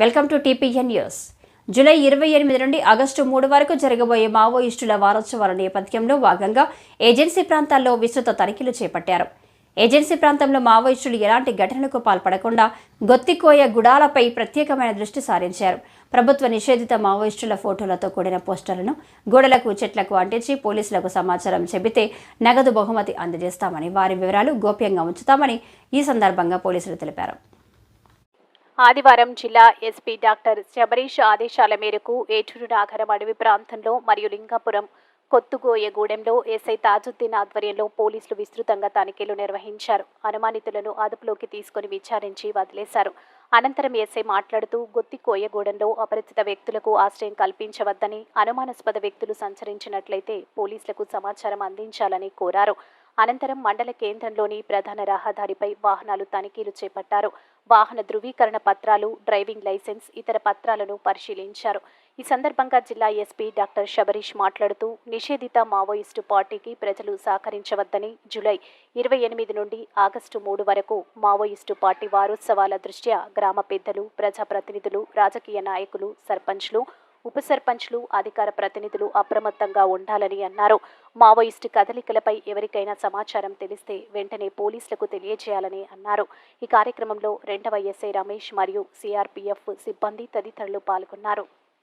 Welcome to TPN news. July ఇరవై ఎనిమిది నుండి ఆగస్టు మూడు వరకు జరగబోయే మావోయిస్టుల వారోత్సవాల నేపథ్యంలో భాగంగా ఏజెన్సీ ప్రాంతాల్లో విస్తృత తనిఖీలు చేపట్టారు. ఏజెన్సీ ప్రాంతంలో మావోయిస్టులు ఎలాంటి ఘటనలకు పాల్పడకుండా గొత్తికోయ గుడాలపై ప్రత్యేకమైన దృష్టి సారించారు. ప్రభుత్వ నిషేధిత మావోయిస్టుల ఫోటోలతో కూడిన పోస్టర్లను గోడలకు చెట్లకు అంటించి పోలీసులకు సమాచారం చెబితే నగదు బహుమతి అందజేస్తామని వారి వివరాలు గోప్యంగా ఉంచుతామని ఈ సందర్భంగా పోలీసులు తెలిపారు. ఆదివారం జిల్లా ఎస్పీ డాక్టర్ శబరీష్ ఆదేశాల మేరకు ఏటూరు నాగరం అడవి ప్రాంతంలో మరియు లింగాపురం కొత్తుగోయగూడెంలో ఎస్ఐ తాజుద్దీన్ ఆధ్వర్యంలో పోలీసులు విస్తృతంగా తనిఖీలు నిర్వహించారు. అనుమానితులను అదుపులోకి తీసుకుని విచారించి వదిలేశారు. అనంతరం ఎస్ఐ మాట్లాడుతూ గొత్తికోయగూడెంలో అపరిచిత వ్యక్తులకు ఆశ్రయం కల్పించవద్దని అనుమానాస్పద వ్యక్తులు సంచరించినట్లయితే పోలీసులకు సమాచారం అందించాలని కోరారు. అనంతరం మండల కేంద్రంలోని ప్రధాన రహదారిపై వాహనాలు తనిఖీలు చేపట్టారు. వాహన ధృవీకరణ పత్రాలు డ్రైవింగ్ లైసెన్స్ ఇతర పత్రాలను పరిశీలించారు. ఈ సందర్భంగా జిల్లా ఎస్పీ డాక్టర్ శబరీష్ మాట్లాడుతూ నిషేధిత మావోయిస్టు పార్టీకి ప్రజలు సహకరించవద్దని జూలై ఇరవై ఎనిమిది నుండి ఆగస్టు మూడు వరకు మావోయిస్టు పార్టీ వారోత్సవాల దృష్ట్యా గ్రామ పెద్దలు ప్రజాప్రతినిధులు రాజకీయ నాయకులు సర్పంచ్లు ఉప సర్పంచ్లు అధికార ప్రతినిధులు అప్రమత్తంగా ఉండాలని అన్నారు. మావోయిస్టు కదలికలపై ఎవరికైనా సమాచారం తెలిస్తే వెంటనే పోలీసులకు తెలియజేయాలని అన్నారు. ఈ కార్యక్రమంలో రెండవ ఎస్ఐ రమేష్ మరియు సిఆర్పీఎఫ్ సిబ్బంది తదితరులు పాల్గొన్నారు.